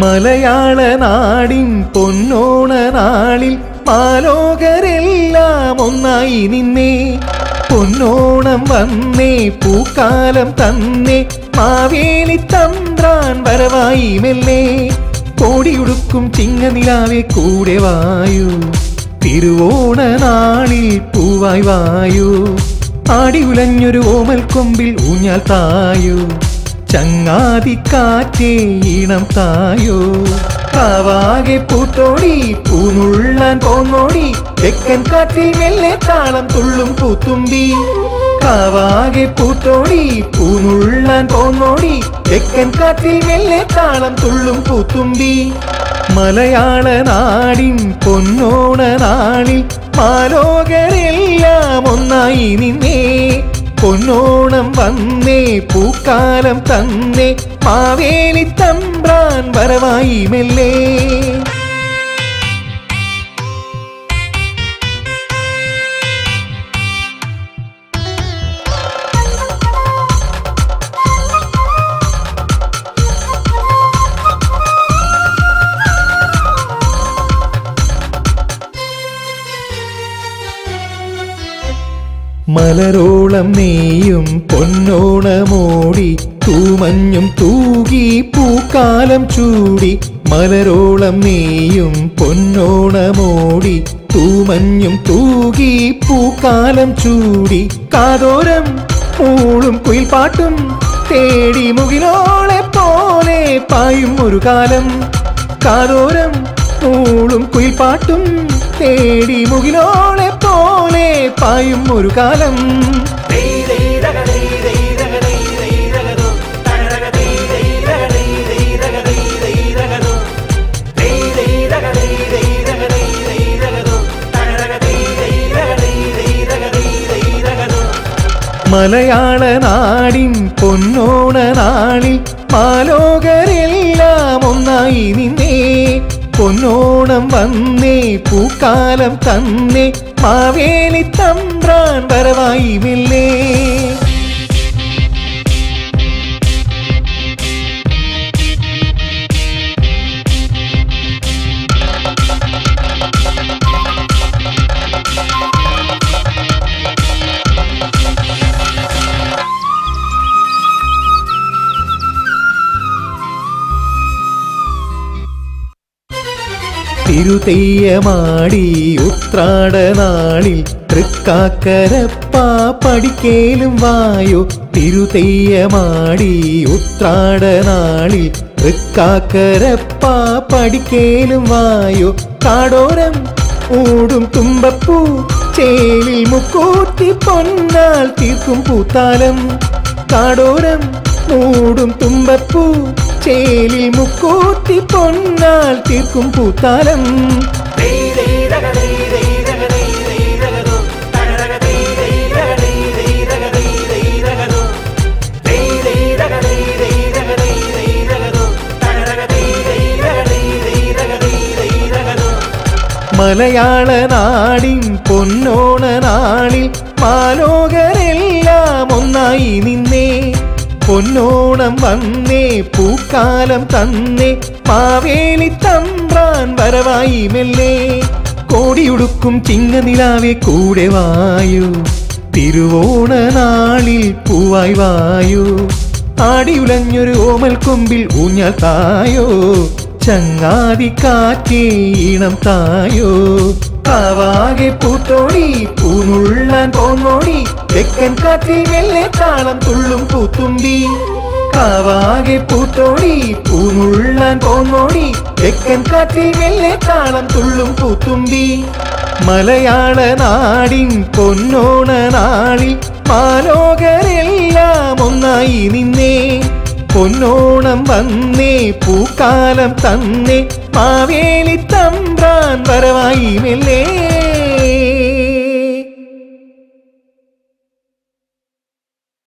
മലയാള നാടിൻ പൊന്നോണ നാളിൽ മാലോകരെല്ലാം ഒന്നായി നിന്നേ പൊന്നോണം വന്നേ പൂക്കാലം തന്നേ മാവേലി തന്ത്രാൻ വരവായി മെല്ലേ കോടിയുടുക്കും ചിങ്ങനിലാവെ കൂടെ വായു തിരുവോണ നാളിൽ പൂവായി വായു ആടി ഉലഞ്ഞൊരു ഓമൽ കൊമ്പിൽ ഊഞ്ഞാൽ തായു ചങ്ങാതിക്കാറ്റേ ഈണം തായോ. കാവാകെ പൂത്തോടി പൂനുള്ളാൻ പോന്നോടി തെക്കൻ കാറ്റിൽ മെല്ലെ താളം തുള്ളും പൂത്തുമ്പി. കാവാകെ പൂത്തോടി പൂനുള്ളാൻ പോന്നോടി തെക്കൻ കാറ്റിൽ മെല്ലെ താളം തുള്ളും പൂത്തുമ്പി. മലയാള നാടിൻ പൊന്നോണ നാളിൽ മാലോകരെല്ലാം ഒന്നായി നിന്നേ. പൊന്നോണം വന്നേ പൂക്കാലം തന്നേ. മാവേലി തമ്പ്രാൻ വരവായി മെല്ലെ മലരോളം നെയ്യും പൊന്നോണമോടി തൂമഞ്ഞും തൂകി പൂക്കാലം ചൂടി. മലരോളം നെയ്യും പൊന്നോണമോടി തൂമഞ്ഞും തൂകി പൂക്കാലം ചൂടി. കാതോരം മൂളും കുയിൽപാട്ടും തേടി മുകിലോളെ പോലെ പായും ഒരു കാലം. കാതോരം മൂളും കുയിൽപ്പാട്ടും തേടി മുകിലോളെ പോലെ പായും ഒരു കാലം. മലയാള നാടിൻ പൊന്നോണ നാളിൽ മാലോകരിൽ പൊന്നോണം വന്നേ പൂക്കാലം തന്നേ മാവേലി തമ്പ്രാൻ വരവായി മെല്ലേ തിരുതെയ്യമാടി ഉത്രാടനാളിൽ തൃക്കാക്കരപ്പാ പടിക്കേലും വായോ. തിരുതെയ്യമാടി ഉത്രാടനാളിൽ തൃക്കാക്കരപ്പാ പടിക്കേലും വായോ. കാടോരം ഓടും തുമ്പപ്പൂ ചേലിൽ മുക്കൂത്തി പൊന്നാൽ തീർക്കും പൂത്താലം. കാടോരം മൂടും തുമ്പപ്പൂ ചേലിൽ മുക്കൂത്തി പൊന്നാൽ തീർക്കും പൂത്താലം. മലയാള നാടിൻ പൊന്നോണ നാളിൽ മാലോകരെല്ലാം ഒന്നായി നിന്നേ പൊന്നോണം വന്നേ പൂക്കാലം തന്നേ മാവേലി തമ്പ്രാൻ വരവായി മെല്ലേ. കോടിയുടുക്കും ചിങ്ങനിലാവെ കൂടെ വായു. തിരുവോണ നാളിൽ പൂവായി വായു. ആടിയുലഞ്ഞൊരു ഓമൽ കൊമ്പിൽ ഊഞ്ഞാൽ തായോ. ചങ്ങാതി കാറ്റേ ഈണം തായോ. കാവാകെ പൂത്തോടി പൂനുള്ളാൻ പോന്നോടി. തെക്കൻ കാറ്റിൽ മെല്ലെ താളം തുള്ളും പൂത്തുമ്പി. കാവാകെ പൂത്തോടി പൂനുള്ളാൻ പോന്നോടി. തെക്കൻ കാറ്റിൽ മെല്ലെ താളം തുള്ളും പൂത്തുമ്പി. മലയാള നാടിൻ പൊന്നോണ നാളിൽ മാലോകരെല്ലാം ഒന്നായി നിന്നേ. പൊന്നോണം വന്നേ പൂക്കാലം തന്നേ. മാവേലി തമ്പ്രാൻ വരവായി മെല്ലേ